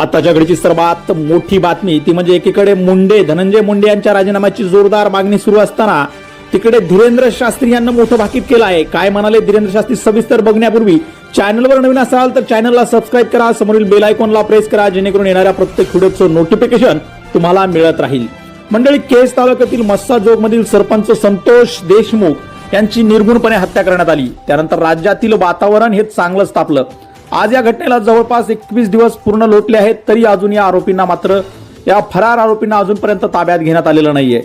आताच्या घडीची सर्वात मोठी बातमी ती म्हणजे एकीकडे मुंडे धनंजय मुंडे यांच्या राजीनाम्याची जोरदार मागणी सुरू असताना तिकडे धीरेंद्र शास्त्री यांना मोठं भाकीत केलं आहे. काय म्हणाले धीरेंद्र शास्त्री? सविस्तर बघण्यापूर्वी चॅनलवर नवीन असाल तर चॅनलला सबस्क्राईब करा समोरील बेल आयकॉनला प्रेस करा जेणेकरून येणाऱ्या प्रत्येक व्हिडिओचं नोटिफिकेशन तुम्हाला मिळत राहील. मंडळी केस तालुक्यातील मस्साजोग मधील सरपंच संतोष देशमुख यांची निर्गुणपणे हत्या करण्यात आली. त्यानंतर राज्यातील वातावरण हे चांगलंच तापलं. आज या घटनेला जवळपास एकवीस दिवस पूर्ण लोटले आहेत तरी अजून या आरोपींना मात्र या फरार आरोपींना अजूनपर्यंत ताब्यात घेण्यात आलेलं नाहीये.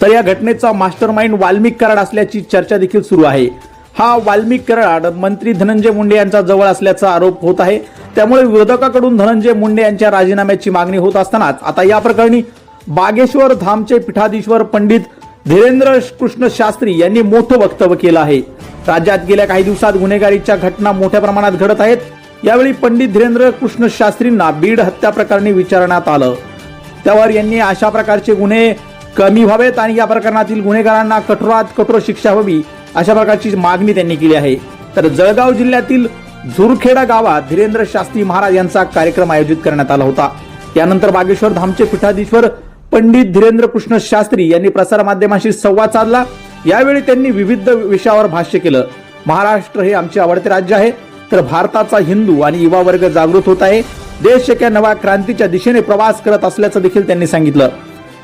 तर या घटनेचा मास्टर माइंड वाल्मिक कराड असल्याची चर्चा देखील सुरू आहे. हा वाल्मिक कराड मंत्री धनंजय मुंडे यांचा जवळ असल्याचा आरोप होत आहे. त्यामुळे विरोधकाकडून धनंजय मुंडे यांच्या राजीनाम्याची मागणी होत असतानाच आता या प्रकरणी बागेश्वर धामचे पीठाधीश्वर पंडित धीरेंद्र कृष्ण शास्त्री यांनी मोठं वक्तव्य केलं आहे. राज्यात गेल्या काही दिवसात गुन्हेगारीच्या घटना मोठ्या प्रमाणात घडत आहेत. यावेळी पंडित धीरेंद्र कृष्ण शास्त्रींना बीड हत्या प्रकरणी विचारण्यात आलं. त्यावर यांनी अशा प्रकारचे गुन्हे कमी व्हावेत आणि या प्रकरणातील गुन्हेगारांना कठोरात कठोर शिक्षा व्हावी अशा प्रकारची मागणी त्यांनी केली आहे. तर जळगाव जिल्ह्यातील झुरखेडा गावात धीरेंद्र शास्त्री महाराज यांचा कार्यक्रम आयोजित करण्यात आला होता. यानंतर बागेश्वर धामचे पीठाधीश्वर पंडित धीरेंद्र कृष्ण शास्त्री यांनी प्रसारमाध्यमांशी संवाद साधला. यावेळी त्यांनी विविध विषयावर भाष्य केलं. महाराष्ट्र हे आमचे आवडते राज्य आहे. तर भारताचा हिंदू आणि युवा वर्ग जागृत होत आहे. देश एका नव्या क्रांतीच्या दिशेने प्रवास करत असल्याचं देखील त्यांनी सांगितलं.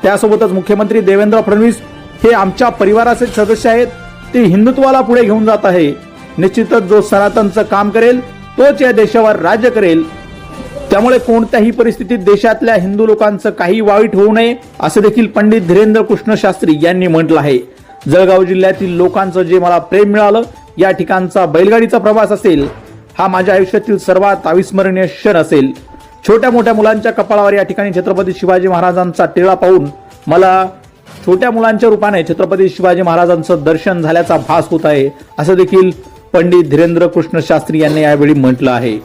त्यासोबतच मुख्यमंत्री देवेंद्र फडणवीस हे आमच्या परिवाराचे सदस्य आहेत. ते हिंदुत्वाला पुढे घेऊन जात आहे. निश्चितच जो सनातनचं काम करेल तोच या देशावर राज्य करेल. त्यामुळे कोणत्याही परिस्थितीत देशातल्या हिंदू लोकांचं काही वाईट होऊ नये असं देखील पंडित धीरेंद्र कृष्ण शास्त्री यांनी म्हटलं आहे. जळगाव जिल्ह्यातील लोकांचं जे मला प्रेम मिळालं या ठिकाणचा बैलगाडीचा प्रवास असेल हा माझ्या आयुष्यातील सर्वात अविस्मरणीय क्षण असेल. छोट्या मोठ्या मुलांच्या कपाळावर या ठिकाणी छत्रपती शिवाजी महाराजांचा टिळा पाहून मला छोट्या मुलांच्या रूपाने छत्रपती शिवाजी महाराजांचं दर्शन झाल्याचा भास होत आहे असं देखील पंडित धीरेंद्र कृष्ण शास्त्री यांनी यावेळी म्हटलं आहे.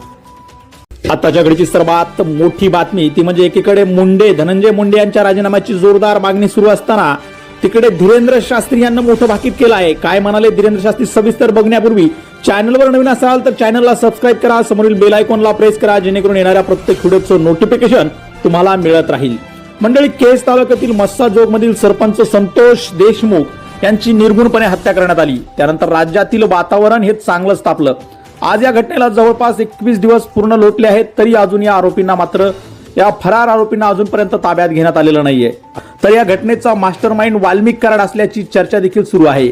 आताच्या घडीची सर्वात मोठी बातमी ती म्हणजे एकीकडे मुंडे धनंजय मुंडे यांच्या राजीनाम्याची जोरदार मागणी सुरू असताना तिकडे धीरेंद्र शास्त्री यांना मोठं भाकीत केलं आहे. काय म्हणाले धीरेंद्र शास्त्री? सविस्तर बघण्यापूर्वी चॅनलवर नवीन असाल तर चॅनलला सबस्क्राईब करा. समोरील बेल आयकॉनला प्रेस करा जेणेकरून येणाऱ्या प्रत्येक व्हिडिओचं नोटिफिकेशन तुम्हाला मिळत राहील. मंडळी केस तालुक्यातील मस्साजोग मधील सरपंच संतोष देशमुख यांची निर्गुणपणे हत्या करण्यात आली. त्यानंतर राज्यातील वातावरण हे चांगलंच तापलं. आज या घटनेला जवळपास एकवीस दिवस पूर्ण लोटले आहेत तरी अजून या आरोपींना मात्र या फरार आरोपींना अजूनपर्यंत ताब्यात घेण्यात आलेलं नाहीये. तर या घटनेचा मास्टर माइंड वाल्मिक कराड असल्याची चर्चा देखील सुरू आहे.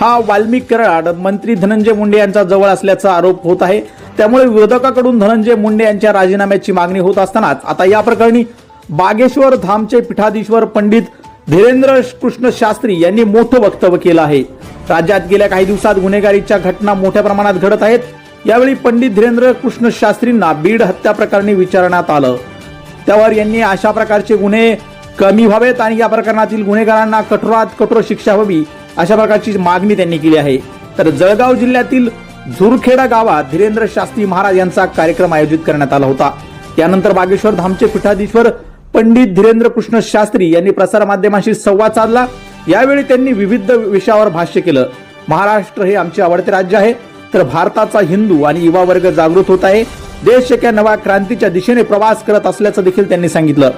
हा वाल्मिक कराड मंत्री धनंजय मुंडे यांचा जवळ असल्याचा आरोप होत आहे. त्यामुळे विरोधकाकडून धनंजय मुंडे यांच्या राजीनाम्याची मागणी होत असतानाच आता या प्रकरणी बागेश्वर धामचे पीठाधीश्वर पंडित धीरेंद्र कृष्ण शास्त्री यांनी मोठं वक्तव्य केलं आहे. राज्यात गेल्या काही दिवसात गुन्हेगारीच्या घटना मोठ्या प्रमाणात घडत आहेत. यावेळी पंडित धीरेंद्र कृष्ण शास्त्रींना बीड हत्या प्रकरणी विचारण्यात आलं. त्यावर यांनी अशा प्रकारचे गुन्हे कमी व्हावेत आणि या प्रकरणातील गुन्हेगारांना कठोरात कठोर शिक्षा व्हावी अशा प्रकारची मागणी त्यांनी केली आहे. तर जळगाव जिल्ह्यातील झुरखेडा गावात धीरेंद्र शास्त्री महाराज यांचा कार्यक्रम आयोजित करण्यात आला होता. त्यानंतर बागेश्वर धामचे पीठाधीश्वर पंडित धीरेंद्र कृष्ण शास्त्री यांनी प्रसारमाध्यमांशी संवाद साधला. यावेळी त्यांनी विविध विषयावर भाष्य केलं. महाराष्ट्र हे आमचे आवडते राज्य आहे. तर भारताचा हिंदू आणि युवा वर्ग जागृत होत आहे. देश एका नव्या क्रांतीच्या दिशेने प्रवास करत असल्याचं देखील त्यांनी सांगितलं.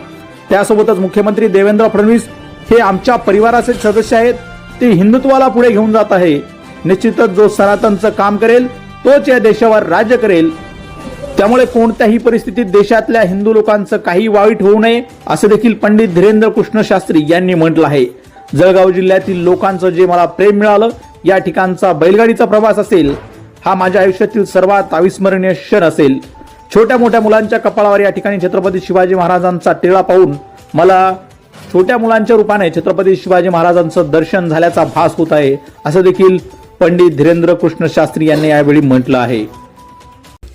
त्यासोबतच मुख्यमंत्री देवेंद्र फडणवीस हे आमच्या परिवाराचे सदस्य आहेत. ते हिंदुत्वाला पुढे घेऊन जात आहे. निश्चितच जो सनातनचं काम करेल तोच या देशावर राज्य करेल. त्यामुळे कोणत्याही परिस्थितीत देशातल्या हिंदू लोकांचं काही वाईट होऊ नये असं देखील पंडित धीरेंद्र कृष्ण शास्त्री यांनी म्हटलं आहे. जळगाव जिल्ह्यातील लोकांचं जे मला प्रेम मिळालं या ठिकाणचा बैलगाडीचा प्रवास असेल हा माझ्या आयुष्यातील सर्वात अविस्मरणीय क्षण असेल. छोट्या मोठ्या मुलांच्या कपाळावर या ठिकाणी छत्रपती शिवाजी महाराजांचा टिळा पाहून मला छोट्या मुलांच्या रूपाने छत्रपती शिवाजी महाराजांचं दर्शन झाल्याचा भास होत आहे असं देखील पंडित धीरेंद्र कृष्ण शास्त्री यांनी यावेळी म्हटलं आहे.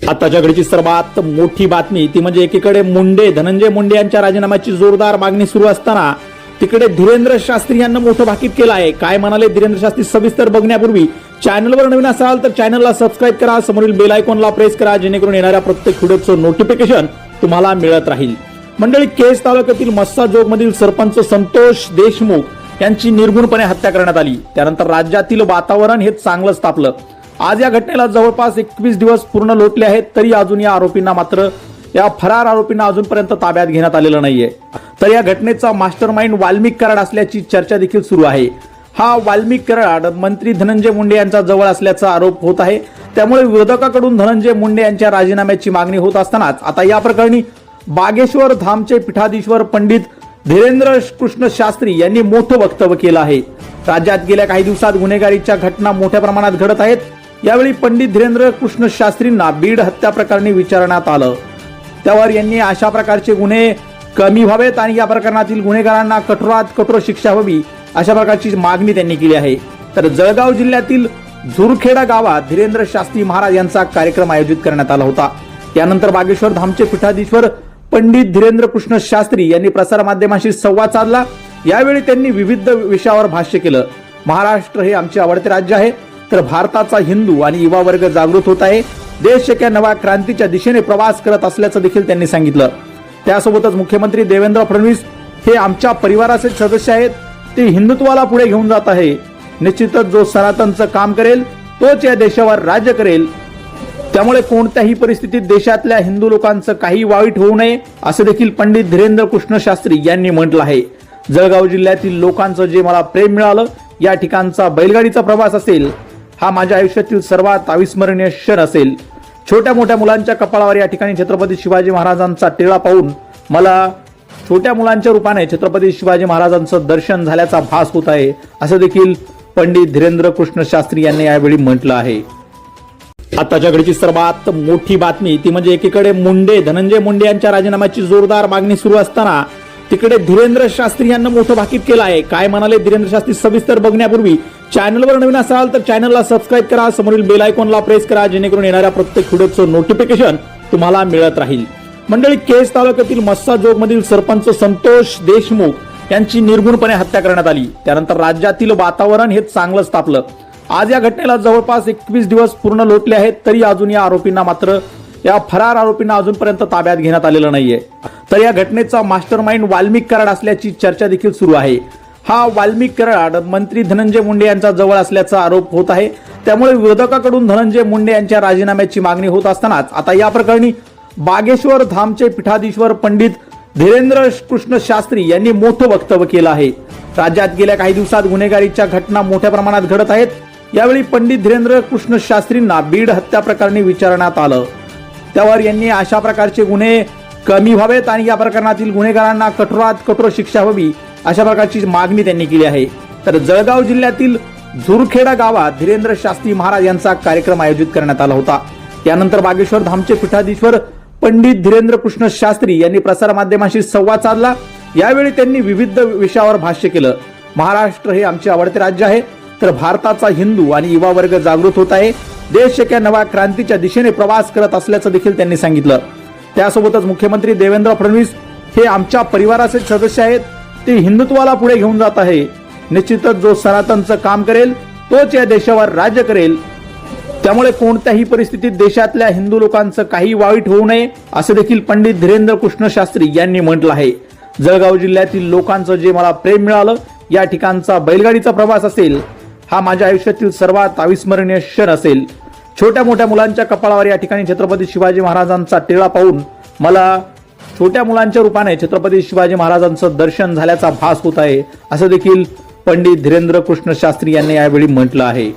आताच्या घडीची सर्वात मोठी बातमी ती म्हणजे एकीकडे मुंडे धनंजय मुंडे यांच्या राजीनाम्याची जोरदार मागणी सुरू असताना तिकडे धीरेंद्र शास्त्री यांना मोठं भाकीत केलं आहे. काय म्हणाले धीरेंद्र शास्त्री सविस्तर बघण्यापूर्वी? चॅनलवर नवीन असाल तर चॅनलला सबस्क्राईब करा. समोरील बेल आयकॉनला प्रेस करा जेणेकरून येणाऱ्या प्रत्येक व्हिडिओचं नोटिफिकेशन तुम्हाला मिळत राहील. मंडळी केस तालुक्यातील मस्साजोग मधील सरपंच संतोष देशमुख यांची निर्गुणपणे हत्या करण्यात आली. त्यानंतर राज्यातील वातावरण हे चांगलंच तापलं. आज या घटनेला जवळपास एकवीस दिवस पूर्ण लोटले आहेत तरी अजून या आरोपींना मात्र या फरार आरोपींना अजूनपर्यंत ताब्यात घेण्यात आलेलं नाहीये. तर या घटनेचा मास्टर माइंड वाल्मिक कराड असल्याची चर्चा देखील सुरू आहे. हा वाल्मिक कराड मंत्री धनंजय मुंडे यांचा जवळ असल्याचा आरोप होत आहे. त्यामुळे विरोधकाकडून धनंजय मुंडे यांच्या राजीनाम्याची मागणी होत असतानाच आता या प्रकरणी बागेश्वर धामचे पीठाधीश्वर पंडित धीरेंद्र कृष्ण शास्त्री यांनी मोठं वक्तव्य केलं आहे. राज्यात गेल्या काही दिवसात गुन्हेगारीच्या घटना मोठ्या प्रमाणात घडत आहेत. यावेळी पंडित धीरेंद्र कृष्ण शास्त्रींना बीड हत्या प्रकरणी विचारण्यात आलं. त्यावर यांनी अशा प्रकारचे गुन्हे कमी व्हावेत आणि या प्रकरणातील गुन्हेगारांना कठोरात कठोर शिक्षा व्हावी अशा प्रकारची मागणी त्यांनी केली आहे. तर जळगाव जिल्ह्यातील झुरखेडा गावात धीरेंद्र शास्त्री महाराज यांचा कार्यक्रम आयोजित करण्यात आला होता. त्यानंतर बागेश्वर धामचे पीठाधीश्वर पंडित धीरेंद्र कृष्ण शास्त्री यांनी प्रसारमाध्यमांशी संवाद साधला. यावेळी त्यांनी विविध विषयावर भाष्य केलं. महाराष्ट्र हे आमचे आवडते राज्य आहे. तर भारताचा हिंदू आणि युवा वर्ग जागृत होत आहे. देश एका नव्या क्रांतीच्या दिशेने प्रवास करत असल्याचं देखील त्यांनी सांगितलं. त्यासोबतच मुख्यमंत्री देवेंद्र फडणवीस हे आमच्या परिवाराचे सदस्य आहेत. ते हिंदुत्वाला पुढे घेऊन जात आहे. निश्चितच जो सनातनचं काम करेल तोच या देशावर राज्य करेल. त्यामुळे कोणत्याही परिस्थितीत देशातल्या हिंदू लोकांचं काही वाईट होऊ नये असं देखील पंडित धीरेंद्र कृष्ण शास्त्री यांनी म्हटलं आहे. जळगाव जिल्ह्यातील लोकांचं जे मला प्रेम मिळालं या ठिकाणचा बैलगाडीचा प्रवास असेल हा माझ्या आयुष्यातील सर्वात अविस्मरणीय क्षण असेल. छोट्या मोठ्या मुलांच्या कपाळावर या ठिकाणी छत्रपती शिवाजी महाराजांचा टिळा पाहून मला छोट्या मुलांच्या रूपाने छत्रपती शिवाजी महाराजांचं दर्शन झाल्याचा भास होत आहे असं देखील पंडित धीरेंद्र कृष्ण शास्त्री यांनी यावेळी म्हटलं आहे. आताच्या घडीची सर्वात मोठी बातमी ती म्हणजे एकीकडे मुंडे धनंजय मुंडे यांच्या राजीनाम्याची जोरदार मागणी सुरू असताना तिकडे धीरेंद्र शास्त्री यांना मोठं भाकीत केलं आहे. काय म्हणाले धीरेंद्र शास्त्री सविस्तर बघण्यापूर्वी चॅनलवर नवीन असाल तर चॅनलला सबस्क्राईब करा समोरील बेल आयकॉनला प्रेस करा जेणेकरून येणाऱ्या प्रत्येक व्हिडिओचं नोटिफिकेशन तुम्हाला मिळत राहील. मंडळी केस तालुक्यातील मस्साजोग मधील सरपंच संतोष देशमुख यांची निर्गुणपणे हत्या करण्यात आली. त्यानंतर राज्यातील वातावरण हे चांगलंच तापलं. आज या घटनेला जवळपास एकवीस दिवस पूर्ण लोटले आहेत तरी अजून या आरोपींना मात्र या फरार आरोपींना अजूनपर्यंत ताब्यात घेण्यात आलेलं नाहीये. तर या घटनेचा मास्टर माइंड वाल्मिक कराड असल्याची चर्चा देखील सुरू आहे. हा वाल्मिक कराड मंत्री धनंजय मुंडे यांचा जवळ असल्याचा आरोप होत आहे. त्यामुळे विरोधकाकडून धनंजय मुंडे यांच्या राजीनाम्याची मागणी होत असतानाच आता या प्रकरणी बागेश्वर धामचे पीठाधीश्वर पंडित धीरेंद्र कृष्ण शास्त्री यांनी मोठं वक्तव्य केलं आहे. राज्यात गेल्या काही दिवसात गुन्हेगारीच्या घटना मोठ्या प्रमाणात घडत आहेत. यावेळी पंडित धीरेंद्र कृष्ण शास्त्रींना बीड हत्या प्रकरणी विचारण्यात आलं. त्यावर यांनी अशा प्रकारचे गुन्हे कमी व्हावेत आणि या प्रकरणातील गुन्हेगारांना कठोरात कठोर शिक्षा व्हावी अशा प्रकारची मागणी त्यांनी केली आहे. तर जळगाव जिल्ह्यातील झुरखेडा गावात धीरेंद्र शास्त्री महाराज यांचा कार्यक्रम आयोजित करण्यात आला होता. यानंतर बागेश्वर धामचे पीठाधीश्वर पंडित धीरेंद्र कृष्ण शास्त्री यांनी प्रसारमाध्यमांशी संवाद साधला. यावेळी त्यांनी विविध विषयावर भाष्य केलं. महाराष्ट्र हे आमचे आवडते राज्य आहे. तर भारताचा हिंदू आणि युवा वर्ग जागृत होत आहे. देश एका नव्या क्रांतीच्या दिशेने प्रवास करत असल्याचं देखील त्यांनी सांगितलं. त्यासोबतच मुख्यमंत्री देवेंद्र फडणवीस हे आमच्या परिवाराचे सदस्य आहेत. ते हिंदुत्वाला पुढे घेऊन जात आहे. निश्चितच जो सनातनचं काम करेल तोच या देशावर राज्य करेल. त्यामुळे कोणत्याही परिस्थितीत देशातल्या हिंदू लोकांचं काही वाईट होऊ नये असं देखील पंडित धीरेंद्र कृष्ण शास्त्री यांनी म्हटलं आहे. जळगाव जिल्ह्यातील लोकांचं जे मला प्रेम मिळालं या ठिकाणचा बैलगाडीचा प्रवास असेल हा माझ्या आयुष्यातील सर्वात अविस्मरणीय क्षण असेल. छोट्या मोठ्या मुलांच्या कपाळावर या ठिकाणी छत्रपती शिवाजी महाराजांचा टिळा पाहून मला छोट्या मुलांच्या रूपाने छत्रपती शिवाजी महाराजांचं दर्शन झाल्याचा भास होत आहे असं देखील पंडित धीरेंद्र कृष्ण शास्त्री यांनी यावेळी म्हटलं आहे.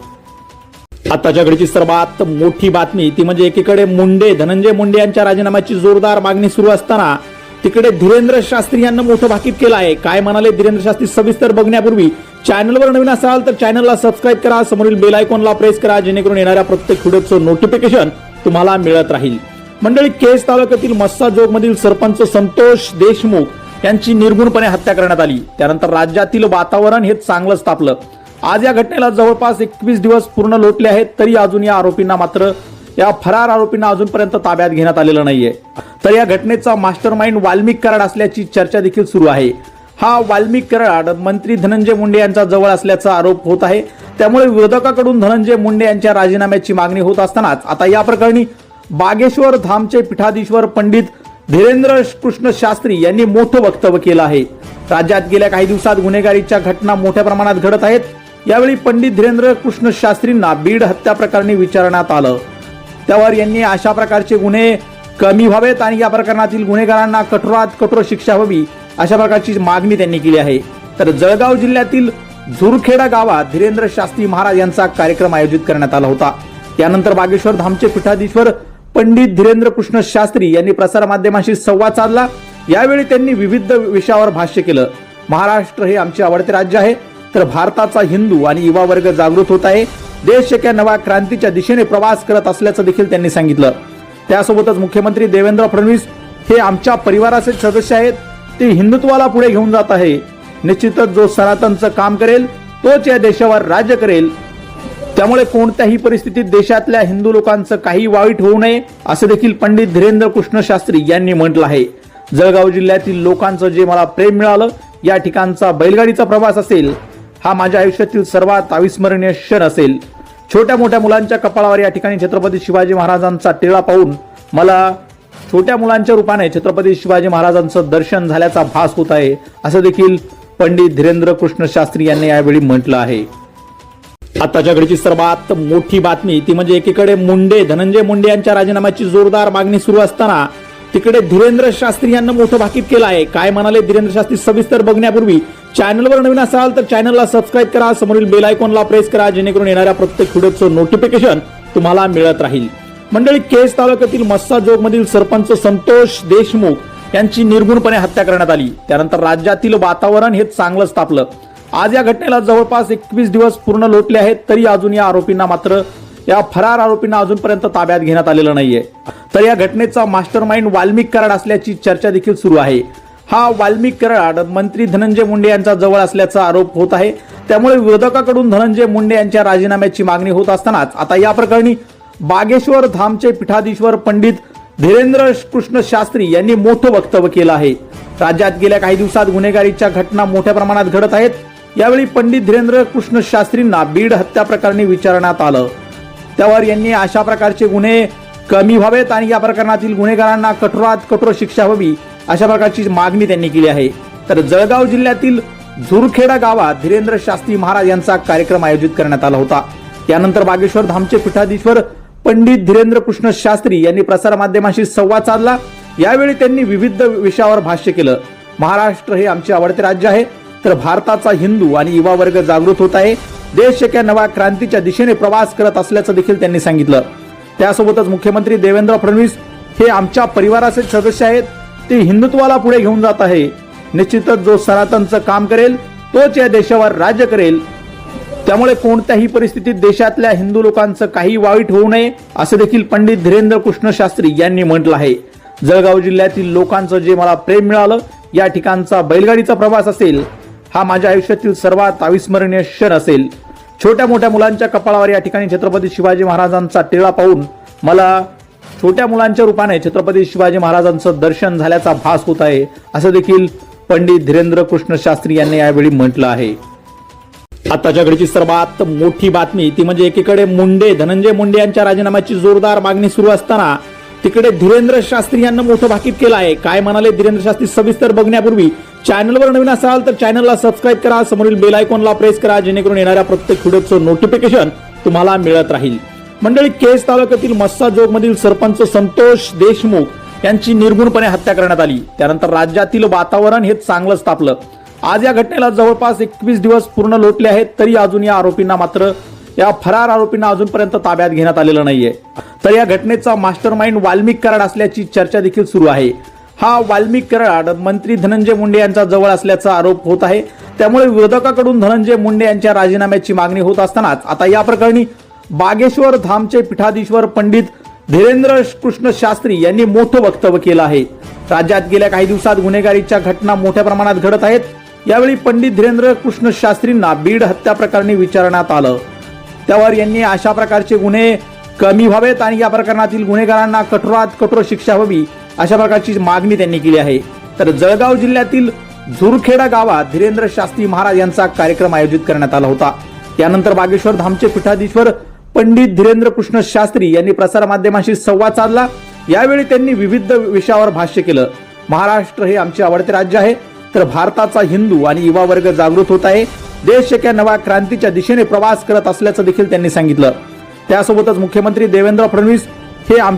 आताच्या घडीची सर्वात मोठी बातमी ती म्हणजे एकीकडे मुंडे धनंजय मुंडे यांच्या राजीनाम्याची जोरदार मागणी सुरू असताना तिकडे धीरेंद्र शास्त्री यांना मोठं भाकीत केलं आहे. काय म्हणाले धीरेंद्र शास्त्री? सविस्तर बघण्यापूर्वी चॅनलवर नवीन असाल तर चॅनलला सबस्क्राईब करा समोरील बेल आयकॉनला प्रेस करा जेणेकरून येणाऱ्या प्रत्येक व्हिडिओचं नोटिफिकेशन तुम्हाला मिळत राहील. मंडळी केस तालुक्यातील मस्साजोग मधील सरपंच संतोष देशमुख यांची निर्गुणपणे हत्या करण्यात आली. त्यानंतर राज्यातील वातावरण हे चांगलंच तापलं. आज या घटनेला जवळपास एकवीस दिवस पूर्ण लोटले आहेत तरी अजून या आरोपींना मात्र या फरार आरोपींना अजूनपर्यंत ताब्यात घेण्यात आलेलं नाहीये. तर या घटनेचा मास्टर माइंड वाल्मिक कराड असल्याची चर्चा देखील सुरू आहे. हा वाल्मिक कराड मंत्री धनंजय मुंडे यांचा जवळ असल्याचा आरोप होत आहे. त्यामुळे विरोधकाकडून धनंजय मुंडे यांच्या राजीनाम्याची मागणी होत असतानाच आता या प्रकरणी बागेश्वर धामचे पीठाधीश्वर पंडित धीरेंद्र कृष्ण शास्त्री यांनी मोठं वक्तव्य केलं आहे. राज्यात गेल्या काही दिवसात गुन्हेगारीच्या घटना मोठ्या प्रमाणात घडत आहेत. यावेळी पंडित धीरेंद्र कृष्ण शास्त्रींना बीड हत्या प्रकरणी विचारण्यात आलं. त्यावर यांनी अशा प्रकारचे गुन्हे कमी व्हावेत आणि या प्रकरणातील गुन्हेगारांना कठोरात कठोर शिक्षा व्हावी अशा प्रकारची मागणी त्यांनी केली आहे. तर जळगाव जिल्ह्यातील झुरखेडा गावात धीरेंद्र शास्त्री महाराज यांचा कार्यक्रम आयोजित करण्यात आला होता. त्यानंतर बागेश्वर धामचे पीठाधीश्वर पंडित धीरेंद्र कृष्ण शास्त्री यांनी प्रसारमाध्यमांशी संवाद साधला. यावेळी त्यांनी विविध विषयावर भाष्य केलं. महाराष्ट्र हे आमचे आवडते राज्य आहे. तर भारताचा हिंदू आणि युवा वर्ग जागृत होत आहे. देश एका नव्या क्रांतीच्या दिशेने प्रवास करत असल्याचं देखील त्यांनी सांगितलं. त्यासोबतच मुख्यमंत्री देवेंद्र फडणवीस हे आमच्या परिवाराचे सदस्य आहेत. ते हिंदुत्वाला पुढे घेऊन जात आहे. निश्चितच जो सनातनचं काम करेल तोच या देशावर राज्य करेल. त्यामुळे कोणत्याही परिस्थितीत देशातल्या हिंदू लोकांचं काही वाईट होऊ नये असं देखील पंडित धीरेंद्र कृष्ण शास्त्री यांनी म्हटलं आहे. जळगाव जिल्ह्यातील लोकांचं जे मला प्रेम मिळालं या ठिकाणचा बैलगाडीचा प्रवास असेल हा माझ्या आयुष्यातील सर्वात अविस्मरणीय क्षण असेल. छोट्या मोठ्या मुलांच्या कपाळावर या ठिकाणी छत्रपती शिवाजी महाराजांचा टिळा पाहून मला छोट्या मुलांच्या रूपाने छत्रपती शिवाजी महाराजांचं दर्शन झाल्याचा भास होत आहे असं देखील पंडित धीरेंद्र कृष्ण शास्त्री यांनी यावेळी म्हटलं आहे. आताच्या घडीची सर्वात मोठी बातमी ती म्हणजे एकीकडे मुंडे धनंजय मुंडे यांच्या राजीनाम्याची जोरदार मागणी सुरू असताना तिकडे धीरेंद्र शास्त्री यांना मोठं भाकीत केलं आहे. काय म्हणाले धीरेंद्र शास्त्री सविस्तर बघण्यापूर्वी चॅनलवर नवीन असाल तर चॅनलला सबस्क्राईब करा. समोरील बेल आयकॉनला प्रेस करा जेणेकरून येणाऱ्या प्रत्येक व्हिडिओचं नोटिफिकेशन तुम्हाला मिळत राहील. मंडळी केस तालुक्यातील मस्साजोग मधील सरपंच संतोष देशमुख यांची निर्गुणपणे हत्या करण्यात आली. त्यानंतर राज्यातील वातावरण हे चांगलंच तापलं. आज या घटनेला जवळपास एकवीस दिवस पूर्ण लोटले आहेत तरी अजून या आरोपींना मात्र या फरार आरोपींना अजूनपर्यंत ताब्यात घेण्यात आलेलं नाहीये. तर या घटनेचा मास्टर माइंड वाल्मिक कराड असल्याची चर्चा देखील सुरू आहे. हा वाल्मिक कराड मंत्री धनंजय मुंडे यांचा जवळ असल्याचा आरोप होत आहे. त्यामुळे विरोधकाकडून धनंजय मुंडे यांच्या राजीनाम्याची मागणी होत असतानाच आता या प्रकरणी बागेश्वर धामचे पीठाधीश्वर पंडित धीरेंद्र कृष्ण शास्त्री यांनी मोठं वक्तव्य केलं आहे. राज्यात गेल्या काही दिवसात गुन्हेगारीच्या घटना मोठ्या प्रमाणात घडत आहेत. यावेळी पंडित धीरेंद्र कृष्ण शास्त्रींना बीड हत्या प्रकरणी विचारण्यात आलं. त्यावर यांनी अशा प्रकारचे गुन्हे कमी व्हावेत आणि या प्रकरणातील गुन्हेगारांना कठोरात कठोर शिक्षा व्हावी अशा प्रकारची मागणी त्यांनी केली आहे. तर जळगाव जिल्ह्यातील झुरखेडा गावात धीरेंद्र शास्त्री महाराज यांचा कार्यक्रम आयोजित करण्यात आला होता. त्यानंतर बागेश्वर धामचे पीठाधीश्वर पंडित धीरेंद्र कृष्ण शास्त्री यांनी प्रसारमाध्यमांशी संवाद साधला. यावेळी त्यांनी विविध विषयावर भाष्य केलं. महाराष्ट्र हे आमचे आवडते राज्य आहे. तर भारताचा हिंदू आणि युवा वर्ग जागृत होत आहे. देश एका नव्या क्रांतीच्या दिशेने प्रवास करत असल्याचं देखील त्यांनी सांगितलं. त्यासोबतच मुख्यमंत्री देवेंद्र फडणवीस हे आमच्या परिवाराचे सदस्य आहेत. ते हिंदुत्वाला पुढे घेऊन जात आहे. निश्चितच जो सनातनचं काम करेल तोच या देशावर राज्य करेल. त्यामुळे कोणत्याही परिस्थितीत देशातल्या हिंदू लोकांचं काही वाईट होऊ नये असं देखील पंडित धीरेंद्र कृष्ण शास्त्री यांनी म्हटलं आहे. जळगाव जिल्ह्यातील लोकांचं जे मला प्रेम मिळालं या ठिकाणचा बैलगाडीचा प्रवास असेल हा माझ्या आयुष्यातील सर्वात अविस्मरणीय क्षण असेल. छोट्या मोठ्या मुलांच्या कपाळावर या ठिकाणी छत्रपती शिवाजी महाराजांचा टिळा पाहून मला छोट्या मुलांच्या रूपाने छत्रपती शिवाजी महाराजांचं दर्शन झाल्याचा भास होत आहे असं देखील पंडित धीरेंद्र कृष्ण शास्त्री यांनी यावेळी म्हटलं आहे. आताच्या घडीची सर्वात मोठी बातमी ती म्हणजे एकीकडे मुंडे धनंजय मुंडे यांच्या राजीनाम्याची जोरदार मागणी सुरू असताना तिकडे धीरेंद्र शास्त्री यांना मोठं भाकीत केलं आहे. काय म्हणाले धीरेंद्र शास्त्री? सविस्तर बघण्यापूर्वी चॅनलवर नवीन असाल तर चॅनलला सबस्क्राईब करा समोरील बेल आयकॉनला प्रेस करा जेणेकरून येणाऱ्या प्रत्येक व्हिडिओचं नोटिफिकेशन तुम्हाला मिळत राहील. मंडळी केस तालुक्यातील मस्साजोग मधील सरपंच संतोष देशमुख यांची निर्गुणपणे हत्या करण्यात आली. त्यानंतर राज्यातील वातावरण हे चांगलंच तापलं. आज या घटनेला जवळपास एकवीस दिवस पूर्ण लोटले आहेत तरी अजून या आरोपींना मात्र या फरार आरोपींना अजूनपर्यंत ताब्यात घेण्यात आलेलं नाहीये. तर या घटनेचा मास्टर माइंड वाल्मिक कराड असल्याची चर्चा देखील सुरू आहे. हा वाल्मिक कराड मंत्री धनंजय मुंडे यांचा जवळ असल्याचा आरोप होत आहे. त्यामुळे विरोधकाकडून धनंजय मुंडे यांच्या राजीनाम्याची मागणी होत असतानाच आता या प्रकरणी बागेश्वर धामचे पीठाधीश्वर पंडित धीरेंद्र कृष्ण शास्त्री यांनी मोठं वक्तव्य केलं आहे. राज्यात गेल्या काही दिवसात गुन्हेगारीच्या घटना मोठ्या प्रमाणात घडत आहेत. यावेळी पंडित धीरेंद्र कृष्ण शास्त्रींना बीड हत्या प्रकरणी विचारण्यात आलं. त्यावर यांनी अशा प्रकारचे गुन्हे कमी व्हावेत आणि या प्रकरणातील गुन्हेगारांना कठोरात कठोर शिक्षा व्हावी अशा प्रकारची मागणी त्यांनी केली आहे. तर जळगाव जिल्ह्यातील झुरखेडा गावात धीरेंद्र शास्त्री महाराज यांचा कार्यक्रम आयोजित करण्यात आला होता. त्यानंतर बागेश्वर धामचे पीठाधीश्वर पंडित धीरेंद्र कृष्ण शास्त्री यांनी प्रसारमाध्यमांशी संवाद साधला. यावेळी त्यांनी विविध विषयावर भाष्य केलं. महाराष्ट्र हे आमचे आवडते राज्य आहे. तर भारताचा हिंदू आणि युवा वर्ग जागृत होत आहे. देश एका नव्या क्रांतीच्या दिशेने प्रवास करत असल्याचं देखील त्यांनी सांगितलं. त्यासोबतच मुख्यमंत्री देवेंद्र फडणवीस हे आम